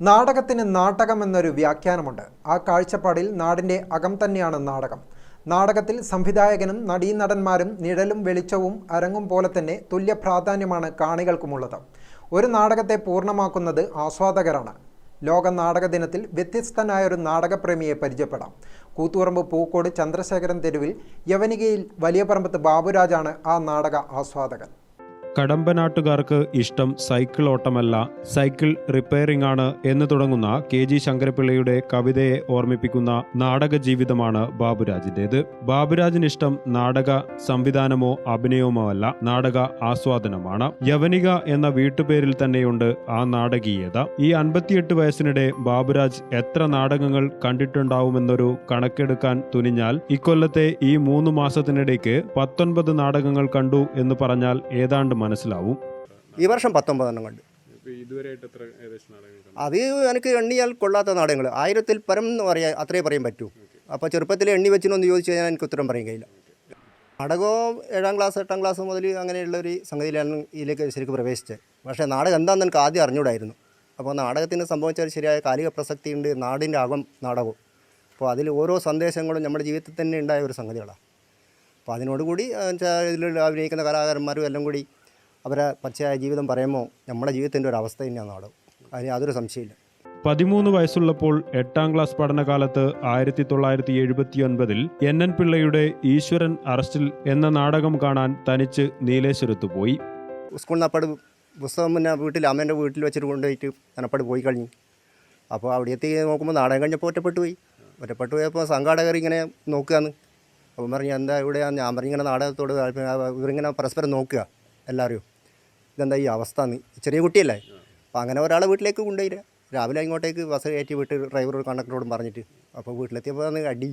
നാടകത്തിന് നാടകം എന്നൊരു വ്യാഖ്യാനമുണ്ട്. ആ കാഴ്ചപ്പാടിൽ നാടിന്റെ അകം തന്നെയാണ് നാടകം. നാടകത്തിൽ സംവിധായകനും നടീനടന്മാരും നിഴലും വെളിച്ചവും അരങ്ങും പോലെ തന്നെ തുല്യ പ്രാധാന്യമാണ് കാണികൾക്കുമുള്ളത്. ഒരു നാടകത്തെ പൂർണമാക്കുന്നത് ആസ്വാദകരാണ്. ലോക നാടക ദിനത്തിൽ വ്യത്യസ്തനായൊരു നാടകപ്രേമിയെ പരിചയപ്പെടാം. കൂത്തുപറമ്പ് പൂക്കോട് ചന്ദ്രശേഖരൻ തെരുവിൽ യവനികയിൽ വലിയ പറമ്പത്ത് ബാബുരാജാണ് ആ നാടക ആസ്വാദകൻ. കടമ്പനാട്ടുകാർക്ക് ഇഷ്ടം സൈക്കിൾ ഓട്ടമല്ല സൈക്കിൾ റിപ്പയറിംഗ് ആണ് എന്ന് തുടങ്ങുന്ന കെ ജി ശങ്കരപിള്ളയുടെ കവിതയെ ഓർമ്മിപ്പിക്കുന്ന നാടക ജീവിതമാണ് ബാബുരാജിന്റെത്. ബാബുരാജിന് ഇഷ്ടം നാടക സംവിധാനമോ അഭിനയമോ അല്ല നാടക ആസ്വാദനമാണ്. യവനിക എന്ന വീട്ടുപേരിൽ തന്നെയുണ്ട് ആ നാടകീയത. ഈ അൻപത്തിയെട്ട് വയസ്സിനിടെ ബാബുരാജ് എത്ര നാടകങ്ങൾ കണ്ടിട്ടുണ്ടാവുമെന്നൊരു കണക്കെടുക്കാൻ തുനിഞ്ഞാൽ ഇക്കൊല്ലത്തെ ഈ മൂന്ന് മാസത്തിനിടയ്ക്ക് പത്തൊൻപത് നാടകങ്ങൾ കണ്ടു എന്ന് പറഞ്ഞാൽ ഏതാണ്ട് മനസ്സിലാവും. ഈ വർഷം പത്തൊമ്പതെണ്ണം കണ്ട്? അത് എനിക്ക് എണ്ണിയാൽ കൊള്ളാത്ത നാടകങ്ങൾ. ആയിരത്തിൽ പരം എന്ന് പറയാൻ അത്രേ പറയാൻ പറ്റൂ. അപ്പോൾ ചെറുപ്പത്തിൽ എണ്ണി വെച്ചിനൊന്ന് ചോദിച്ചു കഴിഞ്ഞാൽ എനിക്ക് ഉത്തരം പറയാൻ കഴിയില്ല. നാടകവും ഏഴാം ക്ലാസ് എട്ടാം ക്ലാസ് മുതൽ അങ്ങനെയുള്ള ഒരു സംഗതിയിലാണ് ഇതിലേക്ക് ശരിക്കും പ്രവേശിച്ചത്. പക്ഷേ നാടകം എന്താണെന്ന് എനിക്ക് ആദ്യം അറിഞ്ഞൂടായിരുന്നു. അപ്പോൾ നാടകത്തിന് സംഭവിച്ചാൽ ശരിയായ കാലിക പ്രസക്തിയുണ്ട് നാടിന്റെ അകം നാടകവും. അപ്പോൾ അതിൽ ഓരോ സന്ദേശങ്ങളും നമ്മുടെ ജീവിതത്തിൽ തന്നെ ഉണ്ടായ ഒരു സംഗതികളാണ്. അപ്പോൾ അതിനോടുകൂടി ഇതിൽ അഭിനയിക്കുന്ന കലാകാരന്മാരും എല്ലാം കൂടി അവരെ പച്ചയായ ജീവിതം പറയുമ്പോൾ നമ്മുടെ ജീവിതത്തിന്റെ ഒരു അവസ്ഥ തന്നെയാണ് അവിടെ. അതിന് യാതൊരു സംശയമില്ല പതിമൂന്ന് വയസ്സുള്ളപ്പോൾ എട്ടാം ക്ലാസ് പഠനകാലത്ത് ആയിരത്തി തൊള്ളായിരത്തി എഴുപത്തി ഒൻപതിൽ എൻ എൻ പിള്ളയുടെ ഈശ്വരൻ അറസ്റ്റിൽ എന്ന നാടകം കാണാൻ തനിച്ച് നീലേശ്വരത്ത് പോയി. സ്കൂളിൽ അപ്പാട് പുസ്തകം പിന്നെ വീട്ടിൽ അമ്മേന്റെ വീട്ടിൽ വെച്ചിട്ട് കൊണ്ടുപോയിട്ട് ഞാൻ അപ്പാട് പോയി കഴിഞ്ഞു. അപ്പോൾ അവിടെ എത്തി നോക്കുമ്പോൾ നാടകം കഴിഞ്ഞപ്പോൾ ഒറ്റപ്പെട്ടു പോയി. ഒറ്റപ്പെട്ടു പോയപ്പോൾ സംഘാടകർ ഇങ്ങനെ നോക്കുകയാണ്. അപ്പം പറഞ്ഞു എന്താ ഇവിടെയാണ് ഞാൻ പറഞ്ഞിങ്ങനെ നാടകത്തോട് ഇവരിങ്ങനെ പരസ്പരം നോക്കുക എല്ലാവരും. ഇതെന്താ ഈ അവസ്ഥ എന്ന്? ചെറിയ കുട്ടിയല്ലേ? അപ്പോൾ അങ്ങനെ ഒരാളെ വീട്ടിലേക്ക് കൊണ്ടുപോയില്ല രാവിലെ ഇങ്ങോട്ടേക്ക് ബസ് കയറ്റി വിട്ട് ഡ്രൈവറോട് കണ്ടക്ടറോടും പറഞ്ഞിട്ട്. അപ്പോൾ വീട്ടിലെത്തിയപ്പോൾ അന്ന് അടി.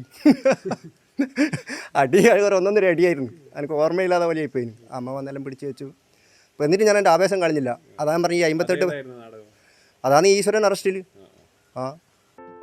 അടി ഒന്നൊന്നര അടിയായിരുന്നു എനിക്ക് ഓർമ്മയില്ലാതെ പോലെ ആയിപ്പോയി അമ്മ വന്നെല്ലാം പിടിച്ച് വെച്ചു. അപ്പോൾ എന്നിട്ട് ഞാൻ എന്റെ ആവേശം കളഞ്ഞില്ല അതാണ് പറഞ്ഞ ഈ അമ്പത്തെട്ട് അതാണ് ഈശ്വരൻ അറസ്റ്റിൽ ആ.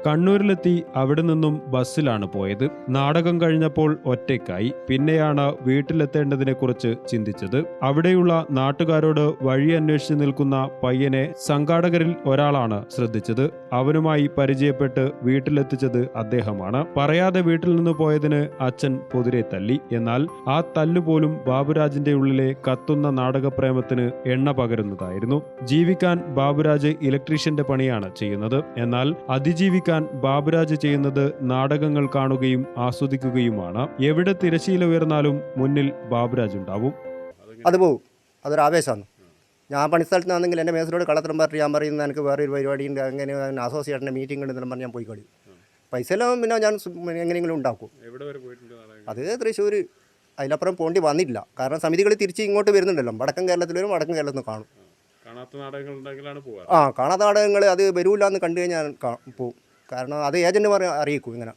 കണ്ണൂരിലെത്തി അവിടെ നിന്നും ബസ്സിലാണ് പോയത്. നാടകം കഴിഞ്ഞപ്പോൾ ഒറ്റയ്ക്കായി. പിന്നെയാണ് വീട്ടിലെത്തേണ്ടതിനെ കുറിച്ച് ചിന്തിച്ചത്. അവിടെയുള്ള നാട്ടുകാരോട് വഴി അന്വേഷിച്ച് നിൽക്കുന്ന പയ്യനെ സംഘാടകരിൽ ഒരാളാണ് ശ്രദ്ധിച്ചത്. അവനുമായി പരിചയപ്പെട്ട് വീട്ടിലെത്തിച്ചത് അദ്ദേഹമാണ്. പറയാതെ വീട്ടിൽ നിന്ന് പോയതിന് അച്ഛൻ പൊതിരെ തല്ലി. എന്നാൽ ആ തല്ലുപോലും ബാബുരാജിന്റെ ഉള്ളിലെ കത്തുന്ന നാടകപ്രേമത്തിന് എണ്ണ പകരുന്നതായിരുന്നു. ജീവിക്കാൻ ബാബുരാജ് ഇലക്ട്രീഷ്യന്റെ പണിയാണ് ചെയ്യുന്നത്. എന്നാൽ അതിജീവിക്കാൻ ബാബുരാജ് ചെയ്യുന്നത് നാടകങ്ങൾ കാണുകയും ആസ്വദിക്കുകയുമാണ്. എവിടെ തിരശീല ഉയർന്നാലും മുന്നിൽ ബാബുരാജ് ഉണ്ടാവും. അത് പോവും. അതൊരു ആവേശമാണ്. ഞാൻ പണിസ്ഥലത്ത് നിന്നെങ്കിൽ എന്റെ മേസിനോട് കള്ളത്തരം പറഞ്ഞ് ഞാൻ പറയുന്നത് എനിക്ക് വേറെ ഒരു പരിപാടി ഉണ്ട് അങ്ങനെ അസോസിയേഷന്റെ മീറ്റിംഗ് ഉണ്ടെന്നെല്ലാം പറഞ്ഞ് ഞാൻ പോയി കളി പൈസ എല്ലാം പിന്നെ ഞാൻ എങ്ങനെയെങ്കിലും ഉണ്ടാക്കും. എവിടെ വരെ പോയിട്ടുണ്ട് നാടകങ്ങൾ? അത് തൃശ്ശൂർ അതിലപ്പുറം പോണ്ടി വന്നിട്ടില്ല. കാരണം സമിതികൾ തിരിച്ച് ഇങ്ങോട്ട് വരുന്നുണ്ടല്ലോ. വടക്കൻ കേരളത്തിൽ വരും വടക്കൻ കേരളത്തിൽ നിന്ന് കാണും. കാണാത്ത നാടകങ്ങൾ ആ കാണാത്ത നാടകങ്ങൾ അത് വരൂല്ലാന്ന് എന്ന് കണ്ടു കഴിഞ്ഞാൽ പോകും പോവും. കാരണം അത് ഏജന്റുമാർ അറിയിക്കും ഇങ്ങനെ.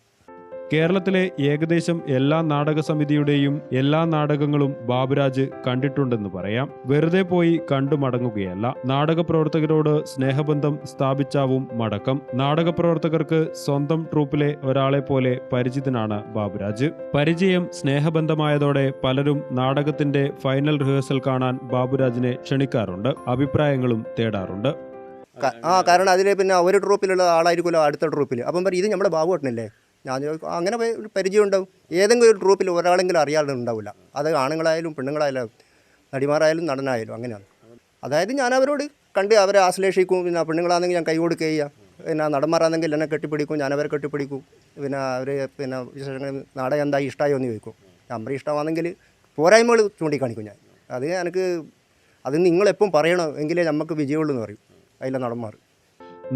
കേരളത്തിലെ ഏകദേശം എല്ലാ നാടക സമിതിയുടെയും എല്ലാ നാടകങ്ങളും ബാബുരാജ് കണ്ടിട്ടുണ്ടെന്ന് പറയാം. വെറുതെ പോയി കണ്ടു മടങ്ങുകയല്ല. നാടക പ്രവർത്തകരോട് സ്നേഹബന്ധം സ്ഥാപിച്ചാവും മടക്കം. നാടക പ്രവർത്തകർക്ക് സ്വന്തം ട്രൂപ്പിലെ ഒരാളെ പോലെ പരിചിതനാണ് ബാബുരാജ്. പരിചയം സ്നേഹബന്ധമായതോടെ പലരും നാടകത്തിന്റെ ഫൈനൽ റിഹേഴ്സൽ കാണാൻ ബാബുരാജിനെ ക്ഷണിക്കാറുണ്ട്. അഭിപ്രായങ്ങളും തേടാറുണ്ട്. ആ കാരണം അതിൽ പിന്നെ ഒരു ട്രൂപ്പിലുള്ള ആളായിരിക്കുമല്ലോ അടുത്ത ട്രൂപ്പിൽ അപ്പം പറയും ഇത് നമ്മുടെ ബാബുവേട്ടനല്ലേ ഞാൻ അങ്ങനെ ഒരു പരിചയം ഉണ്ടാവും. ഏതെങ്കിലും ഒരു ട്രൂപ്പിൽ ഒരാളെങ്കിലും അറിയാതെ ഉണ്ടാവില്ല. അത് ആണുങ്ങളായാലും പെണ്ണുങ്ങളായാലും നടിമാരായാലും നടനായാലും അങ്ങനെയാണ്. അതായത് ഞാൻ അവരോട് കണ്ട് അവരെ ആശ്ലേഷിക്കും പിന്നെ പെണ്ണുങ്ങളാണെങ്കിൽ ഞാൻ കൈ കൊടുക്കുക പിന്നെ നടന്മാരാണെങ്കിൽ എന്നെ കെട്ടിപ്പിടിക്കും ഞാൻ അവരെ കെട്ടിപ്പിടിക്കും. പിന്നെ അവർ പിന്നെ വിശേഷങ്ങൾ നാടകം എന്താ ഇഷ്ടമായോ എന്ന് ചോദിക്കും. ഞാൻ പറയും ഇഷ്ടമാണെങ്കിൽ പോരായ്മകൾ ചൂണ്ടിക്കാണിക്കും ഞാൻ. അത് എനിക്ക് അത് നിങ്ങളെപ്പം പറയണം എങ്കിലേ നമുക്ക് വിജയമുള്ളൂ എന്ന് പറയും. അതിലെ നടന്മാർ.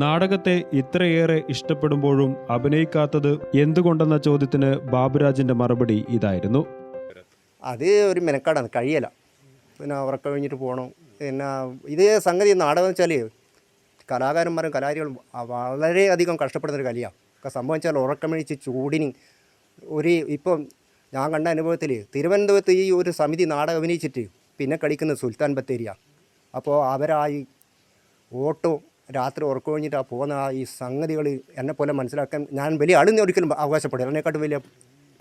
നാടകത്തെ ഇത്രയേറെ ഇഷ്ടപ്പെടുമ്പോഴും അഭിനയിക്കാത്തത് എന്തുകൊണ്ടെന്ന ചോദ്യത്തിന് ബാബുരാജിന്റെ മറുപടി ഇതായിരുന്നു. അത് ഒരു മെനക്കാടാണ് കഴിയല. പിന്നെ ഉറക്കം കഴിഞ്ഞിട്ട് പോകണം പിന്നെ ഇതേ സംഗതി നാടകം വെച്ചാൽ കലാകാരന്മാരും കലാകാരികളും വളരെയധികം കഷ്ടപ്പെടുന്ന ഒരു കലിയാണ്. ഒക്കെ സംഭവിച്ചാൽ ഉറക്കമഴിച്ച് ചൂടിന് ഒരു ഇപ്പം ഞാൻ കണ്ട അനുഭവത്തിൽ തിരുവനന്തപുരത്ത് ഈ ഒരു സമിതി നാടകം അഭിനയിച്ചിട്ട് പിന്നെ കളിക്കുന്നത് സുൽത്താൻ ബത്തേരിയാണ്. അപ്പോൾ അവരായി ഓട്ടോ രാത്രി ഉറക്കം കഴിഞ്ഞിട്ട് ആ പോകുന്ന ആ ഈ സംഗതികൾ എന്നെ പോലെ മനസ്സിലാക്കാൻ ഞാൻ വലിയ ആളിന്ന് ഒരിക്കലും അവകാശപ്പെടില്ല എന്നെക്കാട്ടും വലിയ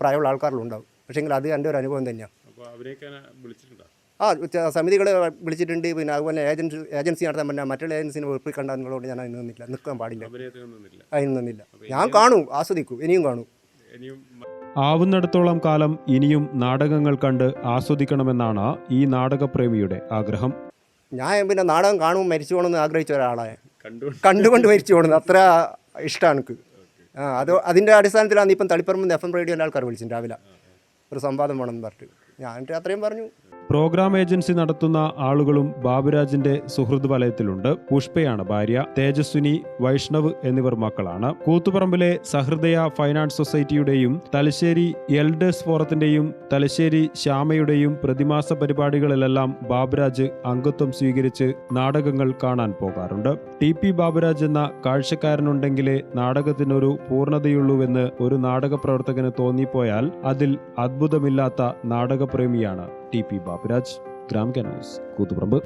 പ്രായമുള്ള ആൾക്കാരിലുണ്ടാവും. പക്ഷേങ്കിൽ അത് എന്റെ ഒരു അനുഭവം തന്നെയാണ് ആ സമിതികളെ വിളിച്ചിട്ടുണ്ട്. പിന്നെ അതുപോലെ ഏജൻസി ഏജൻസി നടത്താൻ പറ്റില്ല മറ്റുള്ള ഏജൻസിനെ ഒപ്പിക്കണ്ടെന്നുള്ളതുകൊണ്ട് ഞാൻ അതിന് നിന്നില്ല. നിൽക്കാൻ പാടില്ല. അതിന് നിന്നില്ല. ഞാൻ കാണും ആസ്വദിക്കും. ഇനിയും കാണും. ഇനിയും ആവുന്നിടത്തോളം കാലം ഇനിയും നാടകങ്ങൾ കണ്ട് ആസ്വദിക്കണമെന്നാണ് ഈ നാടകപ്രേമിയുടെ ആഗ്രഹം. ഞാൻ പിന്നെ നാടകം കാണുമ്പോൾ മരിച്ചു പോകണമെന്ന് ആഗ്രഹിച്ച ഒരാളാണ്. കണ്ടുകൊണ്ട് മരിച്ചു പോകണമെന്ന് അത്ര ഇഷ്ടമാണ് എനിക്ക്. ആ അത് അതിന്റെ അടിസ്ഥാനത്തിലാണ് ഇപ്പം തളിപ്പറമ്പ് എഫ് എം റേഡിയോന്റെ ആൾക്കാർ വിളിച്ചിട്ടുണ്ട് രാവിലെ. ഒരു സംവാദം വേണമെന്ന് പറഞ്ഞിട്ട്. ഞാൻ അത്രയും പറഞ്ഞു. പ്രോഗ്രാം ഏജൻസി നടത്തുന്ന ആളുകളും ബാബുരാജിന്റെ സുഹൃത് വലയത്തിലുണ്ട്. പുഷ്പയാണ് ഭാര്യ. തേജസ്വിനി വൈഷ്ണവ് എന്നിവർ മക്കളാണ്. കൂത്തുപറമ്പിലെ സഹൃദയ ഫൈനാൻസ് സൊസൈറ്റിയുടെയും തലശ്ശേരി എൽഡേഴ്സ് ഫോറത്തിന്റെയും തലശ്ശേരി ശ്യാമയുടെയും പ്രതിമാസ പരിപാടികളിലെല്ലാം ബാബുരാജ് അംഗത്വം സ്വീകരിച്ച് നാടകങ്ങൾ കാണാൻ പോകാറുണ്ട്. ടി പി ബാബുരാജ് എന്ന കാഴ്ചക്കാരനുണ്ടെങ്കിലേ നാടകത്തിനൊരു പൂർണതയുള്ളൂവെന്ന് ഒരു നാടക പ്രവർത്തകന് തോന്നിപ്പോയാൽ അതിൽ അത്ഭുതമില്ലാത്ത നാടകപ്രേമിയാണ് T P Baburaj Gram news Koothuparamba.